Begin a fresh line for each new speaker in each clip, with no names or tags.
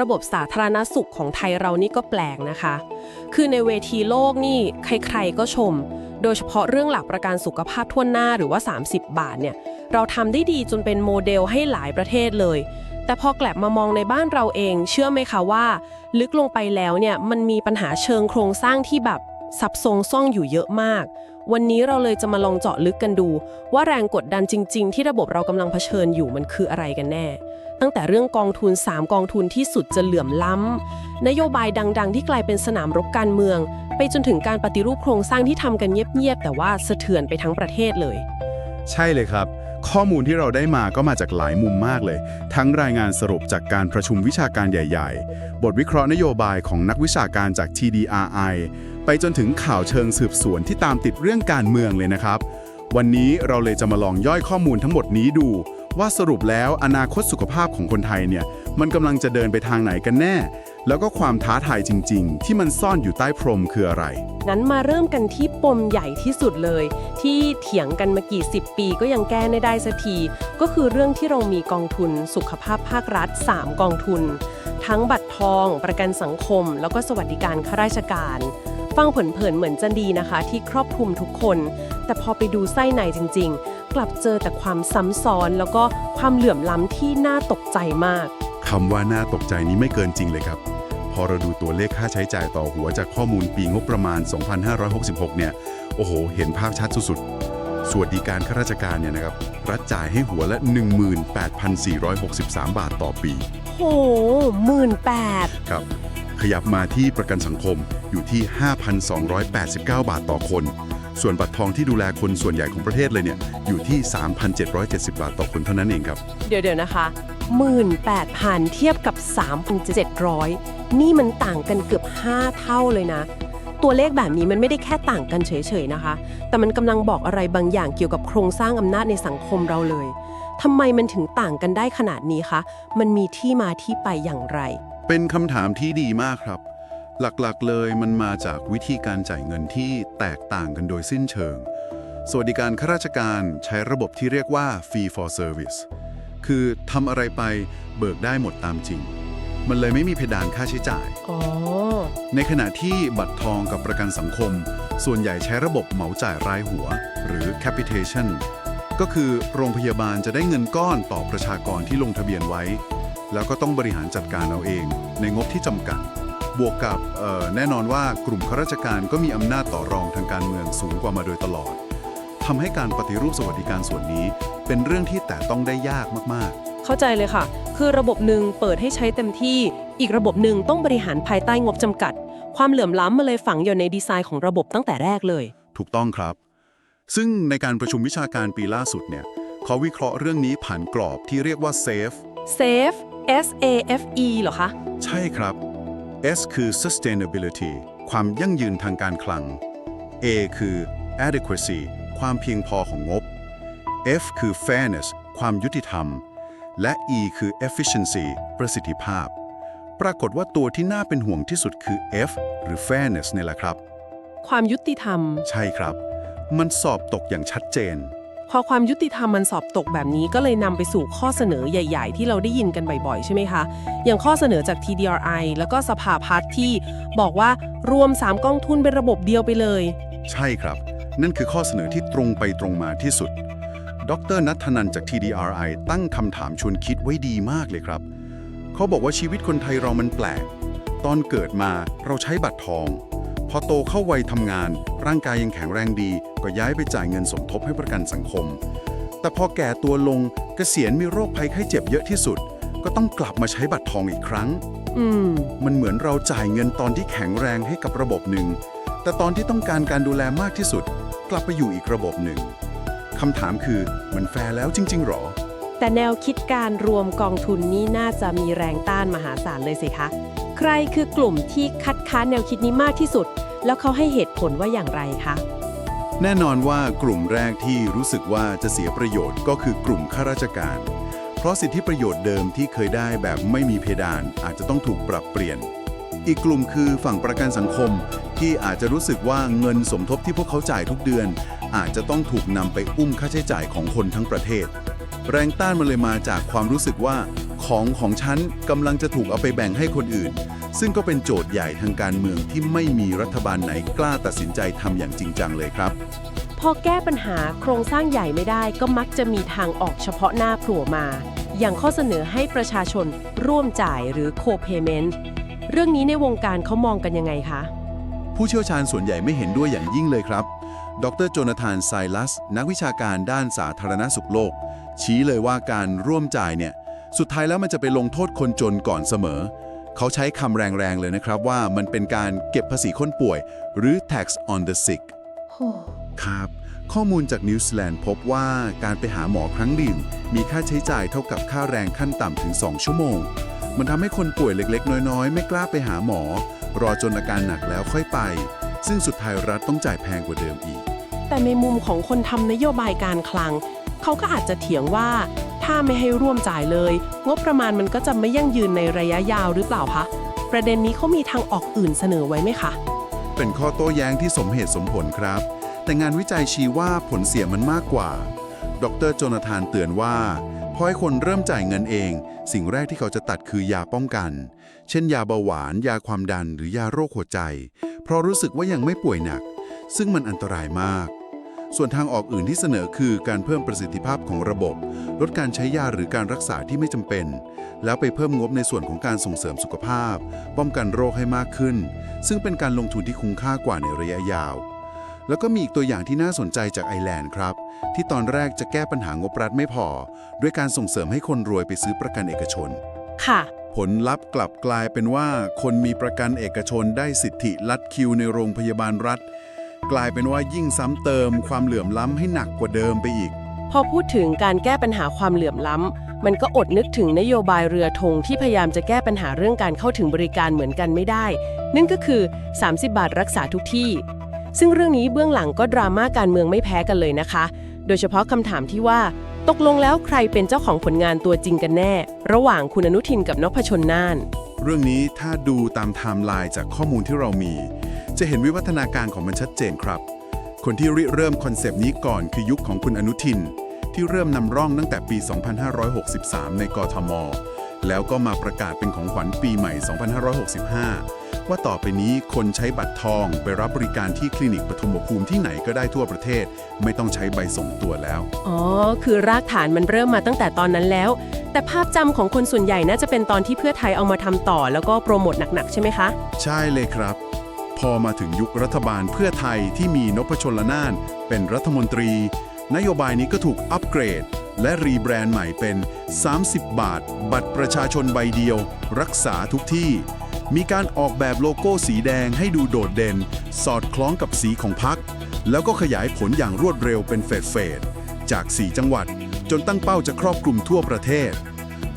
ระบบสาธารณสุขของไทยเรานี่ก็แปลกนะคะ คือในเวทีโลกนี่ใครๆก็ชม โดยเฉพาะเรื่องหลักประกันสุขภาพทั่วหน้าหรือว่า 30 บาทเนี่ย เราทำได้ดีจนเป็นโมเดลให้หลายประเทศเลย แต่พอกลับมามองในบ้านเราเอง เชื่อไหมคะว่า ลึกลงไปแล้วเนี่ยมันมีปัญหาเชิงโครงสร้างที่แบบซับซ้อนซ่องอยู่เยอะมาก วันนี้เราเลยจะมาลองเจาะลึกกันดู ว่าแรงกดดันจริง ๆ ที่ระบบเรากำลังเผชิญอยู่มันคืออะไรกันแน่ ตั้งแต่เรื่องกองทุน 3 กองทุนที่สุดจะเหลื่อมล้ำ นโยบายดัง ๆ ที่กลายเป็นสนามรบการเมือง ไปจนถึงการปฏิรูปโครงสร้างที่ทำกันเงียบ ๆ แต่ว่าสะเทือนไปทั้งประเทศเลย
ใช่เลยครับ ข้อมูลที่เราได้มาก็มาจากหลายมุมมากเลย ทั้งรายงานสรุปจากการประชุมวิชาการใหญ่ ๆ บทวิเคราะห์นโยบายของนักวิชาการจาก TDRI ไปจนถึงข่าวเชิงสืบสวนที่ตามติดเรื่องการเมืองเลยนะครับ วันนี้เราเลยจะมาลองย่อยข้อมูลทั้งหมดนี้ดู ว่าสรุปแล้วอนาคตสุขภาพของคนไทยเนี่ยมันกำลังจะเดินไปทางไหนกันแน่ แล้วก็ความท้าทายจริง ๆ ที่มันซ่อนอยู่ใต้พรมคืออะไร
งั้นมาเริ่มกันที่ปมใหญ่ที่สุดเลย ที่เถียงกันมากี่สิบปีก็ยังแก้ไม่ได้สักที ก็คือเรื่องที่เรามีกองทุนสุขภาพภาครัฐ 3 กองทุน ทั้งบัตรทอง ประกันสังคม แล้วก็สวัสดิการข้าราชการ ฟังเผินๆเหมือนจะดีนะคะ ที่ครอบคลุมทุกคน แต่พอไปดูไส้ในจริง ๆ กลับเจอแต่ความซ้ำซ้อน แล้วก็ความเหลื่อมล้ำที่น่าตกใจมาก
คำว่าน่าตกใจนี้ไม่เกินจริงเลยครับ พอเราดูตัวเลขค่าใช้จ่ายต่อหัวจากข้อมูลปีงบประมาณ 2566 เนี่ย โอ้โห เห็นภาพชัดสุดๆ สวัสดิการข้าราชการเนี่ยนะครับ รัฐจ่ายให้หัวละ 18,463 บาทต่อปี
โหหมื่นแปด
ครับ ขยับมาที่ประกันสังคมอยู่ที่ 5,289 บาทต่อคน ส่วนบัตรทองที่ดูแลคนส่วนใหญ่ของประเทศเลยเนี่ยอยู่ที่ 3,770 บาทต่อคนเท่านั้นเองครับ
เดี๋ยวเดี๋ยวนะคะ 18,000 เทียบกับ 3,700 นี่มันต่างกันเกือบ 5 เท่าเลยนะ ตัวเลขแบบนี้มันไม่ได้แค่ต่างกันเฉยๆนะคะ แต่มันกำลังบอกอะไรบางอย่างเกี่ยวกับโครงสร้างอำนาจในสังคมเราเลยทำไมมันถึงต่างกันได้ขนาดนี้คะ มันมีที่มาที่ไปอย่างไร
เป็นคำถามที่ดีมากครับ หลักๆเลยมันมาจากวิธีการจ่ายเงินที่แตกต่างกันโดยสิ้นเชิง สวัสดิการข้าราชการใช้ระบบที่เรียกว่า fee for service คือทำอะไรไปเบิกได้หมดตามจริง มันเลยไม่มีเพดานค่าใช้จ่าย
อ๋อ
ในขณะที่บัตรทองกับประกันสังคม ส่วนใหญ่ใช้ระบบเหมาจ่ายรายหัว หรือ capitation ก็คือโรงพยาบาลจะได้เงินก้อนต่อประชากรที่ลงทะเบียนไว้ แล้วก็ต้องบริหารจัดการเอาเอง ในงบที่จำกัด บวกกับเอ่อแน่นอนว่ากลุ่มข้าราชการก็มีอำนาจต่อรองทางการเมืองสูงกว่ามาโดยตลอดทำให้การปฏิรูปสวัสดิการส่วนนี้ เป็นเรื่องที่แต่ต้องได้ยากมากๆ
เข้าใจเลยค่ะ คือระบบหนึ่งเปิดให้ใช้เต็มที่ อีกระบบหนึ่งต้องบริหารภายใต้งบจำกัด ความเหลื่อมล้ำมาเลยฝังอยู่ในดีไซน์ของระบบตั้งแต่แรกเลย
ถูกต้องครับ ซึ่งในการประชุมวิชาการปีล่าสุดเนี่ยเขาวิเคราะห์เรื่องนี้ผ่านกรอบที่เรียกว่า SAFE
Safe S A F E เหรอคะ
ใช่ครับ S คือ sustainability ความยั่งยืนทางการคลัง A คือ adequacy ความเพียงพอของงบ F คือ fairness ความยุติธรรม และ E คือ efficiency ประสิทธิภาพ ปรากฏว่าตัวที่น่าเป็นห่วงที่สุดคือ F หรือ fairness เนี่ยแหละครับ
ความยุติธรรม
ใช่ครับ มันสอบตกอย่างชัดเจน
พอความยุติธรรมมันสอบตกแบบนี้ก็เลยนำไปสู่ข้อเสนอใหญ่ ๆ ที่เราได้ยินกันบ่อยๆ ใช่ไหมคะ อย่างข้อเสนอจาก TDRI แล้วก็สภาพัฒน์ที่บอกว่ารวม 3กองทุนเป็นระบบเดียวไปเลย
ใช่ครับ นั่นคือข้อเสนอที่ตรงไปตรงมาที่สุด ดรนัทนันจาก TDRI ตั้งคำถามชวนคิดไว้ดีมากเลยครับ เขาบอกว่าชีวิตคนไทยเรามันแปลก ตอนเกิดมาเราใช้บัตรทอง พอโตเข้าวัยทำงาน ร่างกายยังแข็งแรงดี ก็ย้ายไปจ่ายเงินสมทบให้ประกันสังคม แต่พอแก่ตัวลงเกษียณมีโรคภัยไข้เจ็บเยอะที่สุด ก็ต้องกลับมาใช้บัตรทองอีกครั้ง
อืม
มันเหมือนเราจ่ายเงินตอนที่แข็งแรงให้กับระบบหนึ่ง แต่ตอนที่ต้องการการดูแลมากที่สุด กลับไปอยู่อีกระบบหนึ่งคำถามคือมันแฟร์แล้วจริง ๆหรอ
แต่แนวคิดการรวมกองทุนนี้น่าจะมีแรงต้านมหาศาลเลยสิคะ ใครคือกลุ่มที่คัดค้านแนวคิดนี้มากที่สุด แล้วเขาให้เหตุผลว่าอย่างไรคะ
แน่นอนว่ากลุ่มแรกที่รู้สึกว่าจะเสียประโยชน์ก็คือกลุ่มข้าราชการ เพราะสิทธิประโยชน์เดิมที่เคยได้แบบไม่มีเพดานอาจจะต้องถูกปรับเปลี่ยน อีกกลุ่มคือฝั่งประกันสังคมที่อาจจะรู้สึกว่าเงินสมทบที่พวกเขาจ่ายทุกเดือน อาจจะต้องถูกนำไปอุ้มค่าใช้จ่ายของคนทั้งประเทศ แรงต้านมันเลยมาจากความรู้สึกว่า ของของฉันกำลังจะถูกเอาไปแบ่งให้คนอื่น ซึ่งก็เป็นโจทย์ใหญ่ทางการเมืองที่ไม่มีรัฐบาลไหนกล้าตัดสินใจทำอย่างจริงจังเลยครับ
พอแก้ปัญหาโครงสร้างใหญ่ไม่ได้ก็มักจะมีทางออกเฉพาะหน้าโผล่มา อย่างข้อเสนอให้ประชาชนร่วมจ่ายหรือ co-payment เรื่องนี้ในวงการเขามองกันยังไงคะ
ผู้เชี่ยวชาญส่วนใหญ่ไม่เห็นด้วยอย่างยิ่งเลยครับ ดรโจนาธานไซลัส นักวิชาการด้านสาธารณสุขโลก ชี้เลยว่าการร่วมจ่ายเนี่ยสุดท้ายแล้วมันจะไปลงโทษคนจนก่อนเสมอ เขาใช้คำแรงๆเลยนะครับว่ามันเป็นการเก็บภาษีคนป่วย หรือ tax on the sick ครับ ข้อมูลจากนิวซีแลนด์พบว่าการไปหาหมอครั้งหนึ่งมีค่าใช้จ่ายเท่ากับค่าแรงขั้นต่ำถึง 2 ชั่วโมง มันทำให้คนป่วยเล็กๆ น้อยๆ ไม่กล้าไปหาหมอ รอจนอาการหนักแล้วค่อยไป ซึ่งสุดท้ายรัฐต้องจ่ายแพงกว่าเดิมอีก
แต่ในมุมของคนทำนโยบายการคลัง เขาก็อาจจะเถียงว่า ถ้าไม่ให้ร่วมจ่ายเลย งบประมาณมันก็จะไม่ยั่งยืนในระยะยาวหรือเปล่าคะประเด็นนี้เขามีทางออกอื่นเสนอไว้ไหมคะ
เป็นข้อโต้แย้งที่สมเหตุสมผลครับ แต่งานวิจัยชี้ว่าผลเสียมันมากกว่า ดรโจนาธานเตือนว่าพอให้คนเริ่มจ่ายเงินเอง สิ่งแรกที่เขาจะตัดคือยาป้องกัน เช่น ยาเบาหวาน ยาความดันหรือยาโรคหัวใจ เพราะรู้สึกว่ายังไม่ป่วยหนัก ซึ่งมันอันตรายมาก ส่วนทางออกอื่นที่เสนอคือการเพิ่มประสิทธิภาพของระบบ ลดการใช้ยาหรือการรักษาที่ไม่จำเป็น แล้วไปเพิ่มงบในส่วนของการส่งเสริมสุขภาพ ป้องกันโรคให้มากขึ้น ซึ่งเป็นการลงทุนที่คุ้มค่ากว่าในระยะยาว แล้วก็มีอีกตัวอย่างที่น่าสนใจจากไอร์แลนด์ครับ ที่ตอนแรกจะแก้ปัญหางบรัฐไม่พอ ด้วยการส่งเสริมให้คนรวยไปซื้อประกันเอกชน
ค่ะ
ผลลัพธ์กลับกลายเป็นว่า คนมีประกันเอกชนได้สิทธิลัดคิวในโรงพยาบาลรัฐ กลายเป็นว่ายิ่งซ้ำเติมความเหลื่อมล้ำให้หนักกว่าเดิมไปอีก
พอพูดถึงการแก้ปัญหาความเหลื่อมล้ำ มันก็อดนึกถึงนโยบายเรือธงที่พยายามจะแก้ปัญหาเรื่องการเข้าถึงบริการเหมือนกันไม่ได้ นั่นก็คือ 30 บาทรักษาทุกที่ ซึ่งเรื่องนี้เบื้องหลังก็ดราม่าการเมืองไม่แพ้กันเลยนะคะ โดยเฉพาะคำถามที่ว่า ตกลงแล้วใครเป็นเจ้าของผลงานตัวจริงกันแน่ ระหว่างคุณอนุทินกับนพชลน่าน
เรื่องนี้ถ้าดูตามไทม์ไลน์จากข้อมูลที่เรามี จะเห็นวิวัฒนาการของมันชัดเจนครับ คนที่ริเริ่มคอนเซปต์นี้ก่อนคือยุคของคุณอนุทิน ที่เริ่มนำร่องตั้งแต่ปี 2563 ในกทม แล้วก็มาประกาศเป็นของขวัญปีใหม่ 2565 ว่าต่อไปนี้คนใช้บัตรทองไปรับบริการที่คลินิกปฐมภูมิที่ไหนก็ได้ทั่วประเทศ ไม่ต้องใช้ใบส่งตัวแล้ว
อ๋อ คือรากฐานมันเริ่มมาตั้งแต่ตอนนั้นแล้ว แต่ภาพจำของคนส่วนใหญ่น่าจะเป็นตอนที่เพื่อไทยเอามาทำต่อ แล้วก็โปรโมทหนักๆใช่ไหมคะ
ใช่เลยครับ พอมาถึงยุครัฐบาลเพื่อไทยที่มีนพชลนาน เป็นรัฐมนตรี นโยบายนี้ก็ถูกอัปเกรด และรีแบรนด์ใหม่เป็น 30 บาท บัตรประชาชนใบเดียว รักษาทุกที่ มีการออกแบบโลโก้สีแดงให้ดูโดดเด่น สอดคล้องกับสีของพัก แล้วก็ขยายผลอย่างรวดเร็วเป็นเฟสเฟสจาก 4 จังหวัด จนตั้งเป้าจะครอบคลุมทั่วประเทศ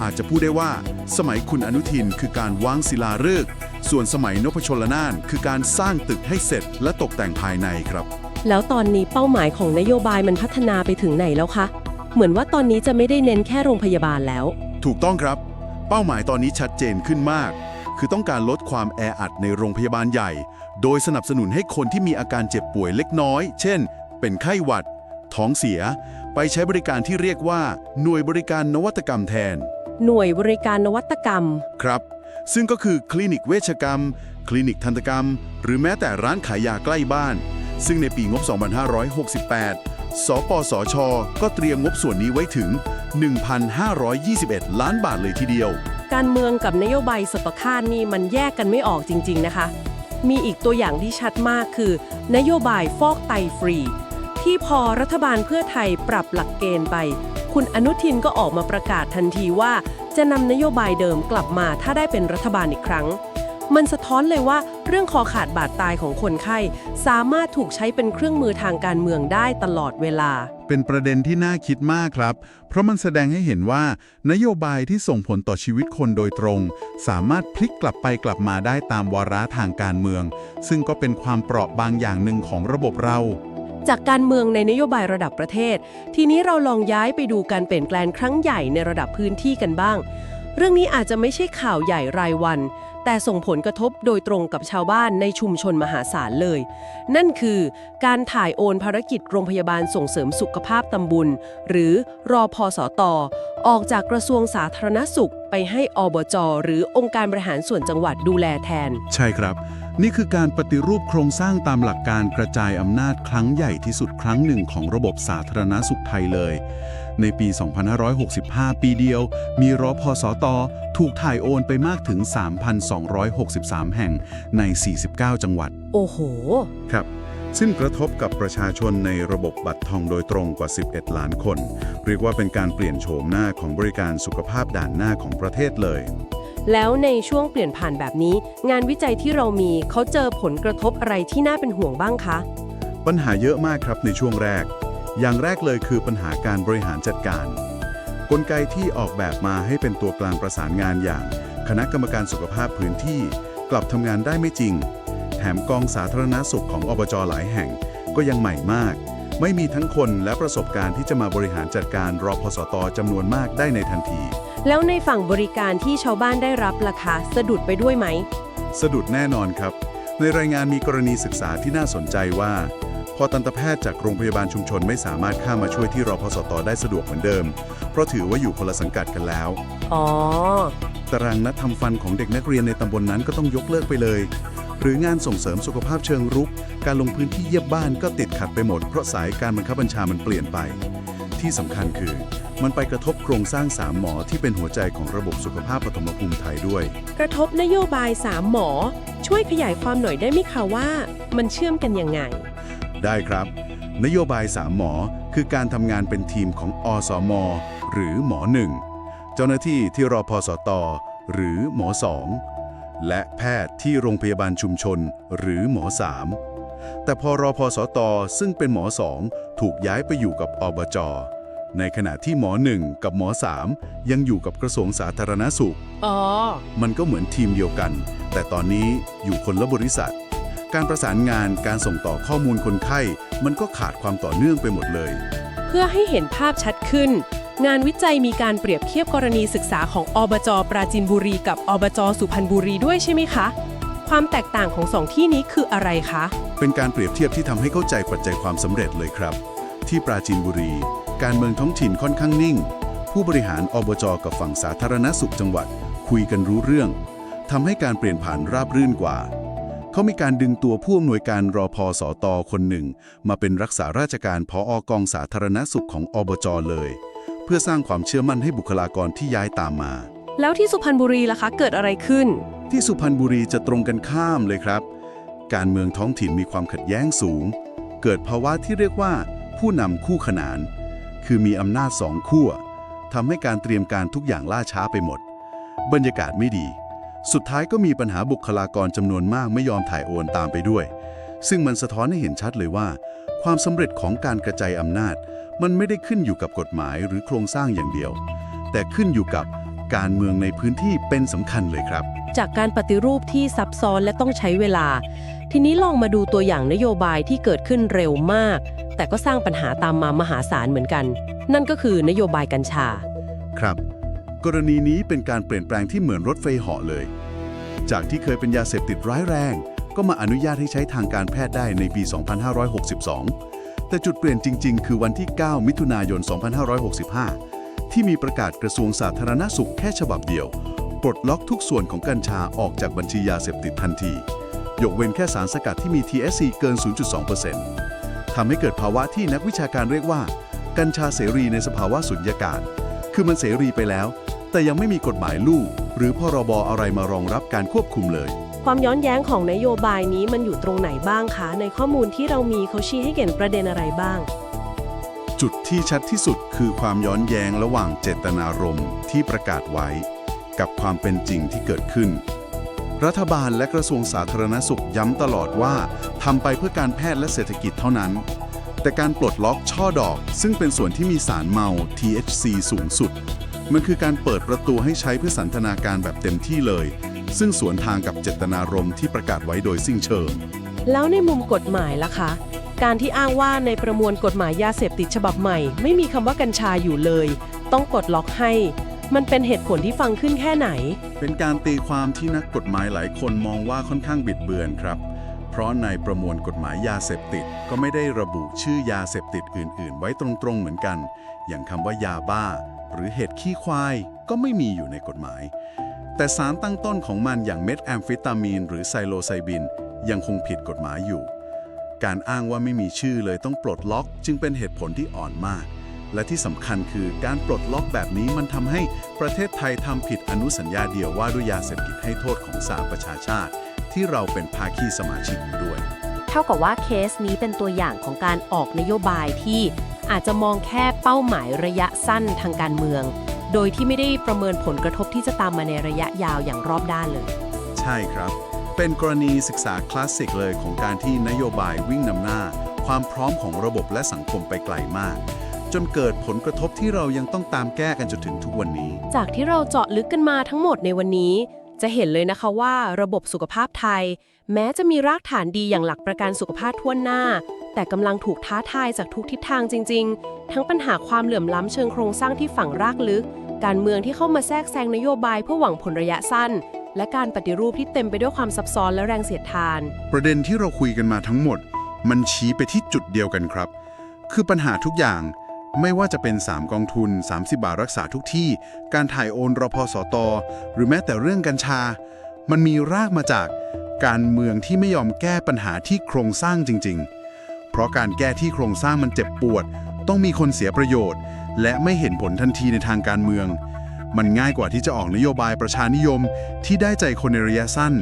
อาจจะพูดได้ว่า สมัยคุณอนุทินคือการวางศิลาฤกษ์ ส่วนสมัยนพชลนานคือการสร้างตึกให้เสร็จและตกแต่งภายในครับ
แล้วตอนนี้เป้าหมายของนโยบายมันพัฒนาไปถึงไหนแล้วคะ เหมือนว่าตอนนี้จะไม่ได้เน้นแค่โรงพยาบาลแล้ว
ถูกต้องครับ เป้าหมายตอนนี้ชัดเจนขึ้นมาก คือต้องการลดความแออัดในโรงพยาบาลใหญ่ โดยสนับสนุนให้คนที่มีอาการเจ็บป่วยเล็กน้อย เช่น เป็นไข้หวัด ท้องเสีย ไปใช้บริการที่เรียกว่า หน่วยบริการนวัตกรรมแทน
หน่วยบริการนวัตกรรม
ครับ ซึ่งก็คือคลินิกเวชกรรม คลินิกทันตกรรม หรือแม้แต่ร้านขายยาใกล้บ้าน ซึ่งในปีงบ 2568 สปสช ก็เตรียมงบส่วนนี้ไว้ถึง 1,521 ล้านบาทเลยทีเดียว
การเมืองกับนโยบายสตคาตนี่มันแยกกันไม่ออกจริง ๆ นะคะ มีอีกตัวอย่างที่ชัดมากคือ นโยบายฟอกไตฟรี ที่พอรัฐบาลเพื่อไทยปรับหลักเกณฑ์ไป คุณอนุทินก็ออกมาประกาศทันทีว่า จะนำนโยบายเดิมกลับมาถ้าได้เป็นรัฐบาลอีกครั้ง มันสะท้อนเลยว่าเรื่องคอขาดบาดตายของคนไข้ สามารถถูกใช้เป็นเครื่องมือทางการเมืองได้ตลอดเวลา
เป็นประเด็นที่น่าคิดมากครับ เพราะมันแสดงให้เห็นว่า นโยบายที่ส่งผลต่อชีวิตคนโดยตรง สามารถพลิกกลับไปกลับมาได้ตามวาระทางการเมือง ซึ่งก็เป็นความเปราะบางอย่างหนึ่งของระบบเรา
จากการเมืองในนโยบายระดับประเทศ ทีนี้เราลองย้ายไปดูการเปลี่ยนแปลงครั้งใหญ่ในระดับพื้นที่กันบ้าง เรื่องนี้อาจจะไม่ใช่ข่าวใหญ่รายวัน แต่ส่งผลกระทบโดยตรงกับชาวบ้านในชุมชนมหาศาลเลย นั่นคือการถ่ายโอนภารกิจโรงพยาบาลส่งเสริมสุขภาพตำบลหรือรอพอสตอออกจากกระทรวงสาธารณสุข ไปให้อบจหรือองค์การบริหารส่วนจังหวัดดูแลแทน
ใช่ครับ นี่คือการปฏิรูปโครงสร้างตามหลักการกระจายอำนาจครั้งใหญ่ที่สุดครั้งหนึ่งของระบบสาธารณสุขไทยเลย ในปี 2565 ปีเดียว มีรอพอสตถูกถ่ายโอนไปมากถึง 3,263 แห่งใน 49 จังหวัด
โอ้โห
ครับซึ่งกระทบกับประชาชนในระบบบัตรทองโดยตรงกว่า 11 ล้านคน เรียกว่าเป็นการเปลี่ยนโฉมหน้าของบริการสุขภาพด่านหน้าของประเทศเลย
แล้วในช่วงเปลี่ยนผ่านแบบนี้ งานวิจัยที่เรามีเขาเจอผลกระทบอะไรที่น่าเป็นห่วงบ้างคะ
ปัญหาเยอะมากครับในช่วงแรก อย่างแรกเลยคือปัญหาการบริหารจัดการ กลไกที่ออกแบบมาให้เป็นตัวกลางประสานงานอย่าง คณะกรรมการสุขภาพพื้นที่ กลับทำงานได้ไม่จริง แถมกองสาธารณสุขของอบจหลายแห่ง ก็ยังใหม่มาก ไม่มีทั้งคนและประสบการณ์ที่จะมาบริหารจัดการรอพสตจำนวนมากได้ในทันที
แล้วในฝั่งบริการที่ชาวบ้านได้รับราคาสะดุดไปด้วยไหม
สะดุดแน่นอนครับ ในรายงานมีกรณีศึกษาที่น่าสนใจว่า พอตันตแพทย์จากโรงพยาบาลชุมชนไม่สามารถเข้ามาช่วยที่รพสตได้สะดวกเหมือนเดิม เพราะถือว่าอยู่คนละสังกัดกันแล้ว
อ๋อ
ตารางนัดทำฟันของเด็กนักเรียนในตำบลนนั้นก็ต้องยกเลิกไปเลย หรืองานส่งเสริมสุขภาพเชิงรุก การลงพื้นที่เยี่ยมบ้านก็ติดขัดไปหมดเพราะสายการบังคับบัญชามันเปลี่ยนไป ที่สำคัญคือ มันไปกระทบโครงสร้างสามหมอที่เป็นหัวใจของระบบสุขภาพปฐมภูมิไทยด้วย
กระทบนโยบาย3หมอ ช่วยขยายความหน่อยได้ไหมคะว่า มันเชื่อมกันยังไง
ได้ครับ นโยบาย3หมอคือการทำงานเป็นทีมของอสม หรือหมอ1เจ้าหน้าที่ที่รอพอสตหรือหมอ2และแพทย์ที่โรงพยาบาลชุมชน หรือหมอ3 แต่พอรอพอสตซึ่งเป็นหมอ2ถูกย้ายไปอยู่กับอบจ ในขณะที่หมอ1กับหมอ3ยังอยู่กับกระทรวงสาธารณสุข
อ๋อ
มันก็เหมือนทีมเดียวกัน แต่ตอนนี้อยู่คนละบริษัท การประสานงานการส่งต่อข้อมูลคนไข้ มันก็ขาดความต่อเนื่องไปหมดเลย
เพื่อให้เห็นภาพชัดขึ้น งานวิจัยมีการเปรียบเทียบกรณีศึกษาของอบจปราจินบุรีกับอบจสุพรรณบุรีด้วยใช่ไหมคะ ความแตกต่างของสองที่นี้คืออะไรคะ
เป็นการเปรียบเทียบที่ทำให้เข้าใจปัจจัยความสำเร็จเลยครับ ที่ปราจีนบุรี การเมืองท้องถิ่นค่อนข้างนิ่ง ผู้บริหารอบจกับฝั่งสาธารณสุขจังหวัด คุยกันรู้เรื่องทำให้การเปลี่ยนผ่านราบรื่นกว่าเขามีการดึงตัวผู้อำนวยการรอพอสอตอคนหนึ่ง มาเป็นรักษาราชการพออกองสาธารณสุขของอบจเลย เพื่อสร้างความเชื่อมั่นให้บุคลากรที่ย้ายตามมา
แล้วที่สุพรรณบุรีล่ะคะ เกิดอะไรขึ้น
ที่สุพรรณบุรีจะตรงกันข้ามเลยครับ การเมืองท้องถิ่นมีความขัดแย้งสูง เกิดภาวะที่เรียกว่า ผู้นำคู่ขนาน คือมีอำนาจสองขั้วทำให้การเตรียมการทุกอย่างล่าช้าไปหมด บรรยากาศไม่ดี สุดท้ายก็มีปัญหาบุคลากรจำนวนมากไม่ยอมถ่ายโอนตามไปด้วย ซึ่งมันสะท้อนให้เห็นชัดเลยว่า ความสำเร็จของการกระจายอำนาจ มันไม่ได้ขึ้นอยู่กับกฎหมายหรือโครงสร้างอย่างเดียว แต่ขึ้นอยู่กับ การเมืองในพื้นที่เป็นสำคัญเลยครับ
จากการปฏิรูปที่ซับซ้อนและต้องใช้เวลา ทีนี้ลองมาดูตัวอย่างนโยบายที่เกิดขึ้นเร็วมาก แต่ก็สร้างปัญหาตามมามหาศาลเหมือนกัน นั่นก็คือนโยบายกัญชา
ครับ กรณีนี้เป็นการเปลี่ยนแปลงที่เหมือนรถไฟเหาะเลย จากที่เคยเป็นยาเสพติดร้ายแรง ก็มาอนุญาตให้ใช้ทางการแพทย์ได้ในปี 2562 แต่จุดเปลี่ยนจริง ๆ คือวันที่ 9 มิถุนายน 2565 ที่มีประกาศกระทรวงสาธารณสุขแค่ฉบับเดียว ปลดล็อกทุกส่วนของกัญชาออกจากบัญชียาเสพติดทันที ยกเว้นแค่สารสกัดที่มี THC เกิน 0.2%ทำให้เกิดภาวะที่นักวิชาการเรียกว่า กัญชาเสรีในสภาวะสุญญากาศ คือมันเสรีไปแล้ว แต่ยังไม่มีกฎหมายลูก หรือพรบอะไรมารองรับการควบคุมเลย
ความย้อนแย้งของนโยบายนี้มันอยู่ตรงไหนบ้างคะ ในข้อมูลที่เรามีเขาชี้ให้เห็นประเด็นอะไรบ้าง
จุดที่ชัดที่สุดคือความย้อนแย้งระหว่างเจตนารมณ์ที่ประกาศไว้ กับความเป็นจริงที่เกิดขึ้น รัฐบาลและกระทรวงสาธารณสุขย้ำตลอดว่าทำไปเพื่อการแพทย์และเศรษฐกิจเท่านั้น แต่การปลดล็อกช่อดอก ซึ่งเป็นส่วนที่มีสารเมา THC สูงสุด มันคือการเปิดประตูให้ใช้เพื่อสันทนาการแบบเต็มที่เลย ซึ่งสวนทางกับเจตนารมณ์ที่ประกาศไว้โดยสิ้นเชิง
แล้วในมุมกฎหมายล่ะคะ การที่อ้างว่าในประมวลกฎหมายยาเสพติดฉบับใหม่ ไม่มีคำว่ากัญชาอยู่เลย ต้องกดล็อกให้ มันเป็นเหตุผลที่ฟังขึ้นแค่ไหน
เป็นการตีความที่นักกฎหมายหลายคนมองว่าค่อนข้างบิดเบือนครับ เพราะในประมวลกฎหมายยาเสพติด ก็ไม่ได้ระบุชื่อยาเสพติดอื่น ๆ ไว้ตรงๆเหมือนกัน อย่างคำว่ายาบ้า หรือเห็ดขี้ควายก็ไม่มีอยู่ในกฎหมาย แต่สารตั้งต้นของมันอย่างเม็ดแอมฟิตามีน หรือไซโลไซบิน ยังคงผิดกฎหมายอยู่ การอ้างว่าไม่มีชื่อเลยต้องปลดล็อก จึงเป็นเหตุผลที่อ่อนมาก และที่สำคัญคือการปลดล็อกแบบนี้มันทำให้ประเทศไทยทำผิดอนุสัญญาเดียวว่าด้วยยาเสพติดให้โทษของสหประชาชาติ ที่เราเป็นภาคีสมาชิกอยู่ด้วย
เท่ากับว่าเคสนี้เป็นตัวอย่างของการออกนโยบายที่อาจจะมองแค่เป้าหมายระยะสั้นทางการเมือง โดยที่ไม่ได้ประเมินผลกระทบที่จะตามมาในระยะยาวอย่างรอบด้านเลย
ใช่ครับ เป็นกรณีศึกษาคลาสสิกเลยของการที่นโยบายวิ่งนำหน้า ความพร้อมของระบบและสังคมไปไกลมาก จนเกิดผลกระทบที่เรายังต้องตามแก้กันจนถึงทุกวันนี้
จากที่เราเจาะลึกกันมาทั้งหมดในวันนี้ จะเห็นเลยนะคะว่าระบบสุขภาพไทย แม้จะมีรากฐานดีอย่างหลักประกันสุขภาพทั่วหน้า แต่กำลังถูกท้าทายจากทุกทิศทางจริง ๆ ทั้งปัญหาความเหลื่อมล้ำเชิงโครงสร้างที่ฝังรากลึก การเมืองที่เข้ามาแทรกแซงนโยบายเพื่อหวังผลระยะสั้น และการปฏิรูปที่เต็มไปด้วยความซับซ้อนและแรงเสียดทาน
ประเด็นที่เราคุยกันมาทั้งหมด มันชี้ไปที่จุดเดียวกันครับ คือปัญหาทุกอย่าง ไม่ว่าจะเป็น 3 กองทุน 30 บาทรักษาทุกที่ การถ่ายโอนรพสต หรือแม้แต่เรื่องกัญชา มันมีรากมาจากการเมืองที่ไม่ยอมแก้ปัญหาที่โครงสร้างจริง ๆ เพราะการแก้ที่โครงสร้างมันเจ็บปวด ต้องมีคนเสียประโยชน์ และไม่เห็นผลทันทีในทางการเมือง มันง่ายกว่าที่จะออกนโยบายประชานิยม ที่ได้ใจคนในระยะสั้น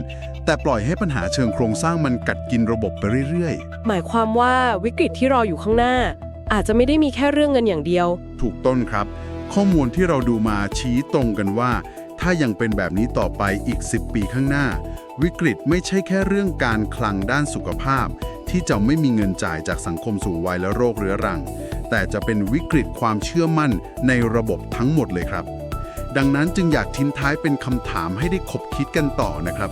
แต่ปล่อยให้ปัญหาเชิงโครงสร้างมันกัดกินระบบไปเรื่อย
หมายความว่าวิกฤตที่รออยู่ข้างหน้า อาจจะไม่ได้มีแค่เรื่องเงินอย่างเดียว
ๆ ถูกต้นครับ ข้อมูลที่เราดูมาชี้ตรงกันว่า ถ้ายังเป็นแบบนี้ต่อไปอีก 10 ปีข้างหน้า วิกฤตไม่ใช่แค่เรื่องการคลังด้านสุขภาพ ที่จะไม่มีเงินจ่ายจากสังคมสูงวัยและโรคเรื้อรัง แต่จะเป็นวิกฤตความเชื่อมั่นในระบบทั้งหมดเลยครับ ดังนั้นจึงอยากทิ้งท้ายเป็นคำถามให้ได้คบคิดกันต่อนะครับ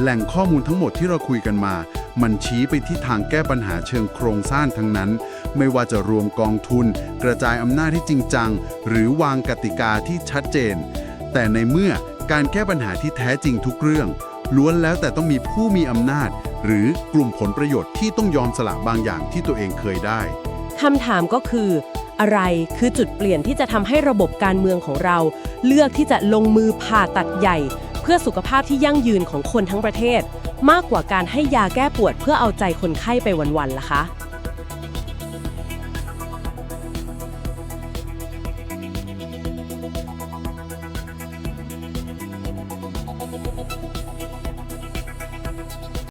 แหล่งข้อมูลทั้งหมดที่เราคุยกันมา มันชี้ไปที่ทางแก้ปัญหาเชิงโครงสร้างทั้งนั้น ไม่ว่าจะรวมกองทุน กระจายอำนาจที่จริงจัง หรือวางกติกาที่ชัดเจน แต่ในเมื่อการแก้ปัญหาที่แท้จริงทุกเรื่อง ล้วนแล้วแต่ต้องมีผู้มีอำนาจ หรือกลุ่มผลประโยชน์ที่ต้องยอมสละบางอย่างที่ตัวเองเคยได้
คำถามก็คือ อะไรคือจุดเปลี่ยนที่จะทำให้ระบบการเมืองของเรา เลือกที่จะลงมือผ่าตัดใหญ่ เพื่อสุขภาพที่ยั่งยืนของคนทั้งประเทศ มากกว่าการให้ยาแก้ปวดเพื่อเอาใจคนไข้ไปวันๆล่ะคะ